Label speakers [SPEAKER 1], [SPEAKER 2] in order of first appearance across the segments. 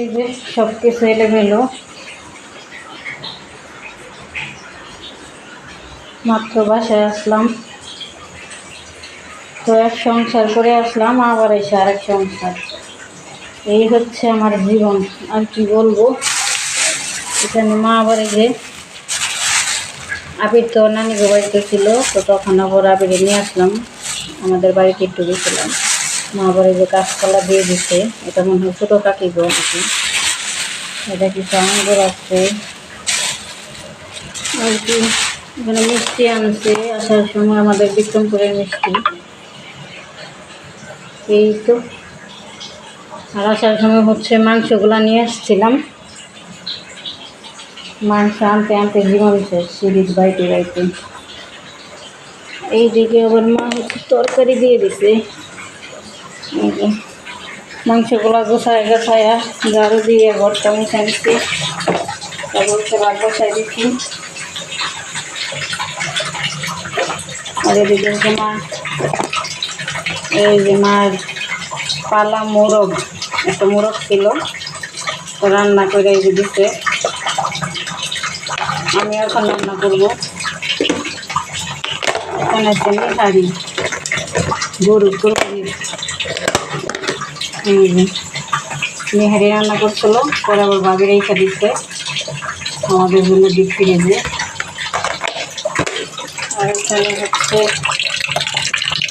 [SPEAKER 1] এই যে সব কিছু এলোমেলো। মাত্র বাসায় আসলাম। তো এক সংসার করে আসলাম, আবার এসে আরেক সংসার। এই হচ্ছে আমার জীবন। আর কি বলব? এখানে মা আবার যে আবির তো নানি বাড়িতে ছিল, তো তখন আবার আবিরে নিয়ে আসলাম। আমাদের বাড়িতে একটু গেছিলাম। মা আবার যে গাছপালা দিয়ে দিছে, এটা মনে হয় ছোটো কাকি গো এটা কিছু আঙ্গুর আছে আর কি, এখানে মিষ্টি আনছে, আসার সময় আমাদের বিক্রমপুরের মিষ্টি। এই তো। আর আসার সময় হচ্ছে মাংসগুলো নিয়ে আসছিলাম। মাংস আনতে আনতে জীবন সিরিজ বাইতে বাইতে। এইদিকে আবার মা হচ্ছে তরকারি দিয়ে দিছে। মাংসগুলো গোছায় গোছায়া ঝাড়ু দিয়ে ঘরটা মুছে নিচ্ছি তারপর ভাত বসাই দিচ্ছি আর এদিকে হচ্ছে এই যে মার পালা মোরগ, একটা মোরগ ছিল রান্না করে এই যে দিতে আমি এখন রান্না করব। এখন আছে নিহারি গরু কোরবানির এই রান্না করছিল, পরে আবার ভাবি রেখে দিচ্ছে আমাদের জন্য দিক ফিরে যে আর এখানে হচ্ছে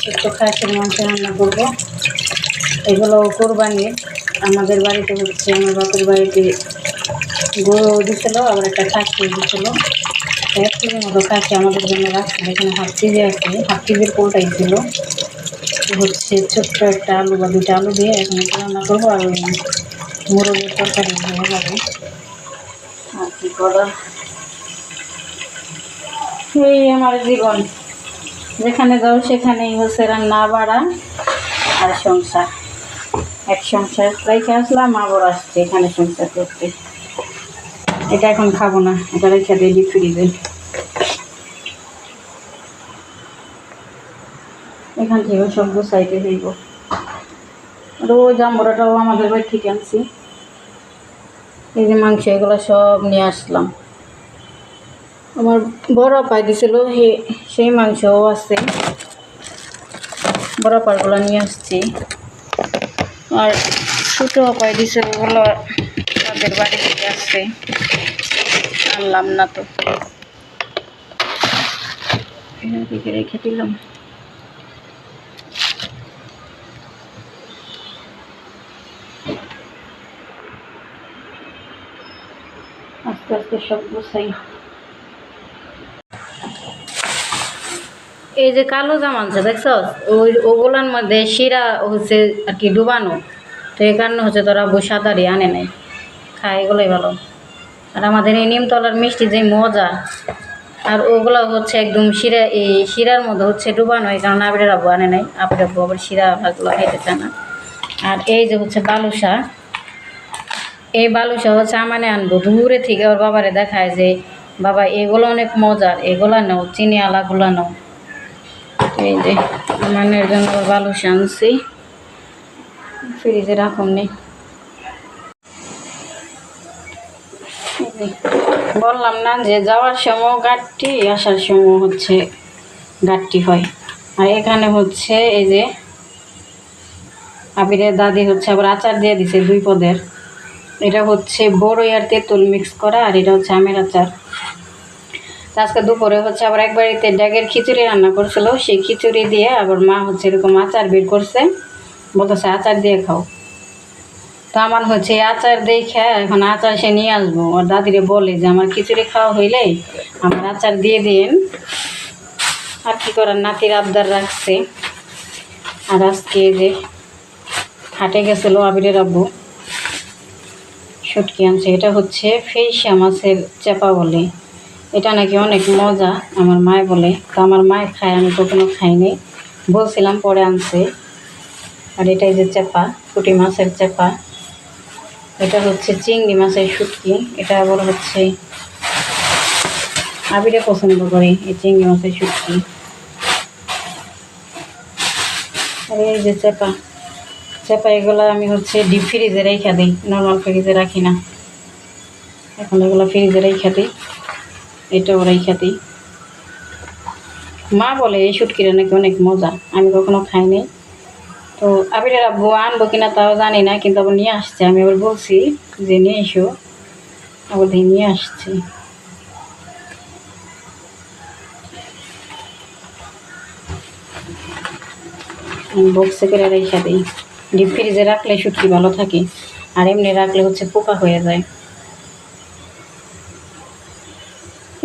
[SPEAKER 1] একটু খাসির মাংস রান্না করব। এগুলো কোরবানির আমাদের বাড়িতে হচ্ছে, আমার বাপের বাড়িতে গরু দিছিল, আবার একটা খাসি দিছিল। এক কেজির মতো খাসি আমাদের জন্য রাখছিল এখানে হাফ কেজি আছে। হাফ কেজির পোলটাই ছিল? হচ্ছে ছোট্ট একটা আলু বা দুটা আলু দিয়ে এখন রান্না করব আর মুরগের তরকারি হয়ে যাবে আর কি করার এই আমার জীবন। যেখানে যাও সেখানেই হচ্ছে রান্না, বাড়া আর সংসার। এক সংসার রেখে আসলাম, আবার আসছে এখানে সংসার করতে। এটা এখন খাব না, এটা রেখে ডিপ ফ্রিজে এখান থেকে সব গুছাইতে হইব। রোজ আমরাটাও আমাদের বাড়ি ঠিক আনছি। এই যে মাংস এগুলো সব নিয়ে আসলাম। আমার বড় পাই দিছিল সেই মাংসও আছে। বড় পারগুলো নিয়ে আসছি। আর ছোটো পাই দিছিল ওগুলো তাদের বাড়ি থেকে আসছে। আনলাম না তো। রেখে দিলাম। এই যে কালো জামা আছে, দেখছ? ওই ওগুলোর মধ্যে শিরা হচ্ছে আর কি ডুবানো। তো এই কারণে হচ্ছে তোরা বসাদারি আনে নাই। খায় এগুলোই ভালো। আর আমাদের এই নিমতলার মিষ্টি যে মজা, আর ওগুলো হচ্ছে একদম শিরা, এই শিরার মধ্যে হচ্ছে ডুবানো, এই কারণে আবিরের আব্বু আনে নাই। আবির আব্বু আবার শিরা ভাজগুলো খাইতে চায় না। আর এই যে হচ্ছে বালুসা এই বালুসা হচ্ছে আমানে আনব। দূরে থেকে ওর বাবারে দেখায় যে বাবা এগুলো অনেক মজার। এগুলো নাও চিনি আলাগুলো নাও। এই যে মানের জন্য আবার বালুসা আনছি। ফ্রিজে রাখুন যে, বললাম না যে যাওয়ার সময় গাড়টি আসার সময় হচ্ছে ঘাটতি হয়। আর এখানে হচ্ছে এই যে আবিরের দাদি হচ্ছে আবার আচার দিয়ে দিছে দুই পদের। এটা হচ্ছে বড়ই আর তেঁতুল মিক্স করা আর এটা হচ্ছে আমের আচার। আজকে দুপুরে হচ্ছে আবার এক বাড়িতে ড্যাগের খিচুড়ি রান্না করছিল। সেই খিচুড়ি দিয়ে আবার মা হচ্ছে এরকম আচার বের করছে। বলতেছে আচার দিয়ে খাও। তো আমার হচ্ছে আচার দেখে এখন আচার সে নিয়ে আসব। ওর দাদিরে বলে যে, আমার খিচুড়ি খাওয়া হইলে আমার আচার দিয়ে দিন। আর কি করার, নাতির আবদার রাখছে। আর আজকে যে হাটে গেছিল আবিরের আব্বু। শুটকি আনছে, এটা হচ্ছে ফেসা মাছের চেপা বলে। এটা নাকি অনেক মজা, আমার মায় বলে। তো আমার মায় খায়, আমি কখনো খাইনি বলছিলাম পরে আনছে। আর এটাই যে চেপা পুঁটি মাছের চেপা এটা হচ্ছে চিংড়ি মাছের শুটকি। এটা আবার হচ্ছে আবিরে পছন্দ করে, এই চিংড়ি মাছের শুটকি। আর এই যে চেপা চেপা এগুলো আমি হচ্ছে ডিপ ফ্রিজে রেখে দিই নর্মাল ফ্রিজে রাখি না। এখন এগুলো ফ্রিজে রেখে দিই, এটাও রেখে দিই। মা বলে, এই শুটকিটা নাকি অনেক মজা, আমি কখনো খাইনি তো আবিরের আব্বু আনব কিনা তাও জানি না, কিন্তু আবার নিয়ে আসছে। আমি আবার বলছি যে, নিয়ে এসো। আবার দিয়ে নিয়ে আসছি। বক্সে করে রেখে দিই। ডিপ ফ্রিজে রাখলে শুটকি ভালো থাকে, আর এমনি রাখলে হচ্ছে পোকা হয়ে যায়।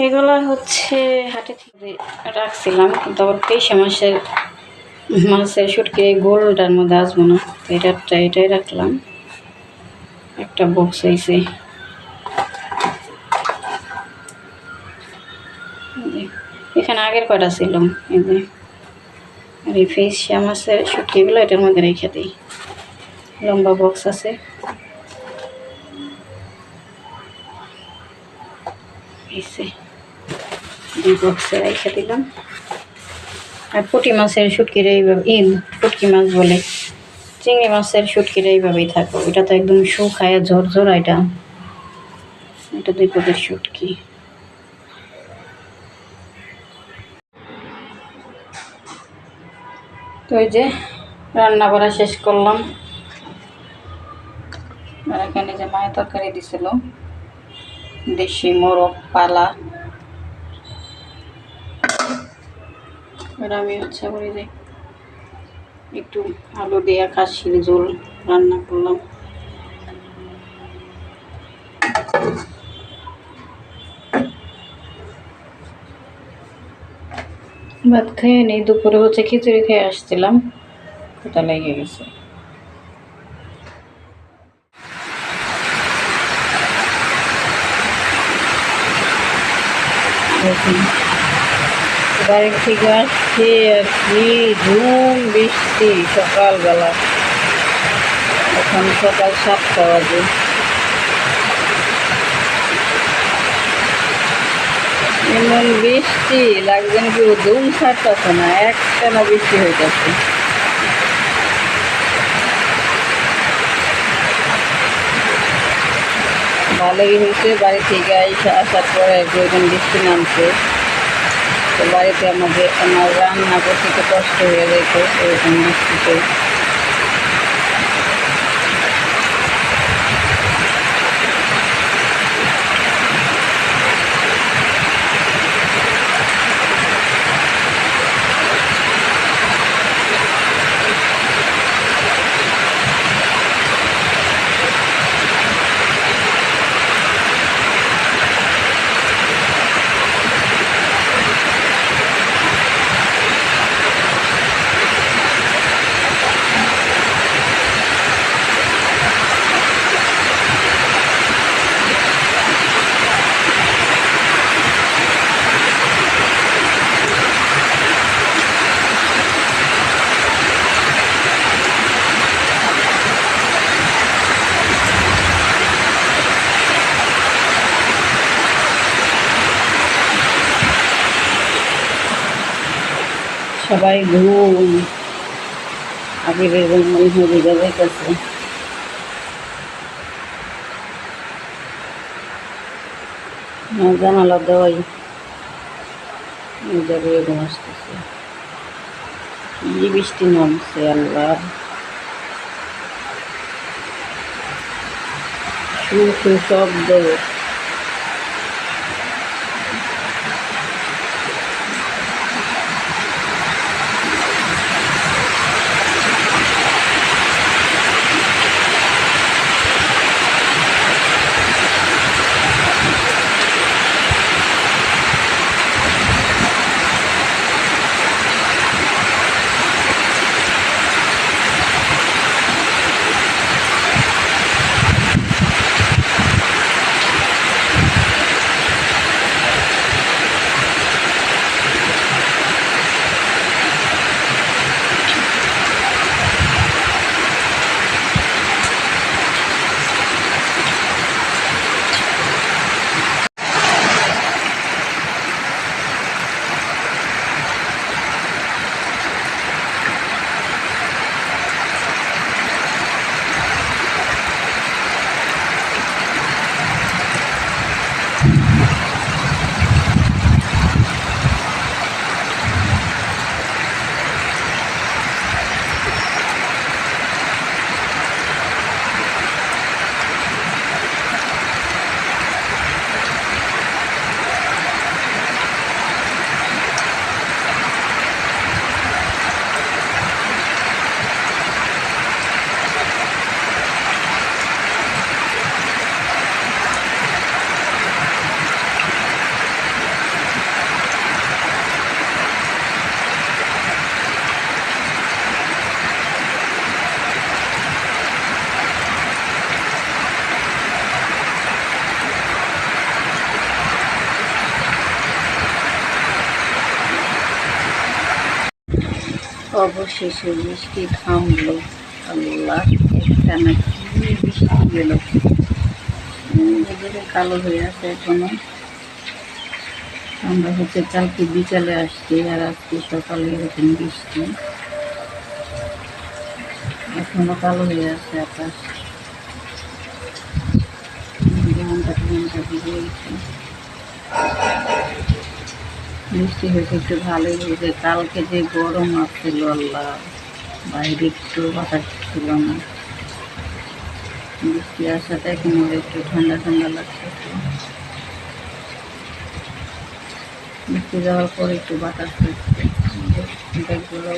[SPEAKER 1] এগুলো হচ্ছে হাটে থেকে রাখছিলাম, কিন্তু আবার পেশা মাসের মাছের শুটকি এই গোলটার মধ্যে আসব না। এটা এটাই রাখলাম। একটা বক্স হয়েছে। এখানে আগের কটা ছিল? এই যে আর এই ফেস মাছের শুটকিগুলো এটার মধ্যে রেখে দিই। লম্বা বক্স আছে। দুই বক্সে রেখে দিলাম। আর পুঁটি মাছের শুটকির এইভাবে, ইন, পুটকি মাছ বলে। চিংড়ি মাছের শুটকির এইভাবেই থাকো এটা তো একদম শুকায় ঝরঝরা এটা। এটা দুই পদের শুটকি। তো এই যে রান্না করা শেষ করলাম। এখানে যে মায়ের তরকারি দিছিল, দেশি মোরগ পালা। এবার আমি হচ্ছে করে যে একটু আলু দিয়ে কাশির ঝোল রান্না করলাম। ভাত খেয়ে নেই দুপুরে হচ্ছে খিচুড়ি খেয়ে আসছিলাম। ওটা লেগে গেছে। বাড়ি থেকে আসছি আর কি ঝুম বৃষ্টি, সকালবেলা। এখন সকাল সাতটা বাজে। এমন বৃষ্টি লাগবেন কি ধুম ছাড়তেছে না, একটানা বৃষ্টি হইতেছে। ভালোই হয়েছে, বাড়ি থেকে আসার পরে একজন বৃষ্টি নামছে। তো বাড়িতে আমাদের আমার রান্না করতে কষ্ট হয়ে যেত এরকম বৃষ্টিতে সবাই ঘুম। আবিরের ঘুম মনে হয় বোঝা যাইতেছে জানালা দেওয়াই। জায়গায় আসতেছে। কি বৃষ্টি নামছে, আল্লাহ। শু অবশেষে বৃষ্টি থামলো আল্লাহ। একটা না কি বৃষ্টি গেল? কালো হয়ে আছে এখনও। আমরা হচ্ছে কালকে বিকালে আসছি আর আজকে সকালে এরকম বৃষ্টি এখনও কালো হয়ে আছে আকাশ। ঘণ্টা ঘণ্টা ভিজে গেছে বৃষ্টি হয়েছে, একটু ভালোই হয়েছে। কালকে যে গরম আসছিল আল্লাহ, বাইরে একটু বাতাস ছিল না। বৃষ্টি আসাতে এখন একটু ঠান্ডা ঠান্ডা লাগছে। বৃষ্টি যাওয়ার পর একটু বাতাস হচ্ছে ব্যাগগুলো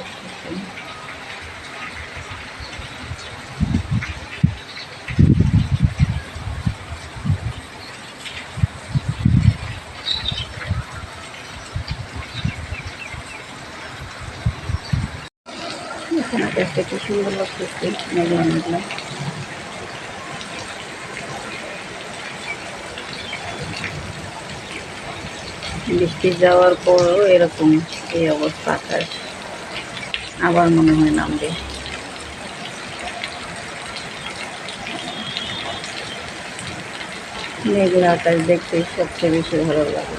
[SPEAKER 1] আকাশটা কি সুন্দর লাগতেছে মেঘলা মেঘলা বৃষ্টি যাওয়ার পরও এরকম এই অবস্থা আকাশ। আবার মনে হয় নামবে। মেঘলা আকাশ দেখতে সবচেয়ে বেশি ভালো লাগে।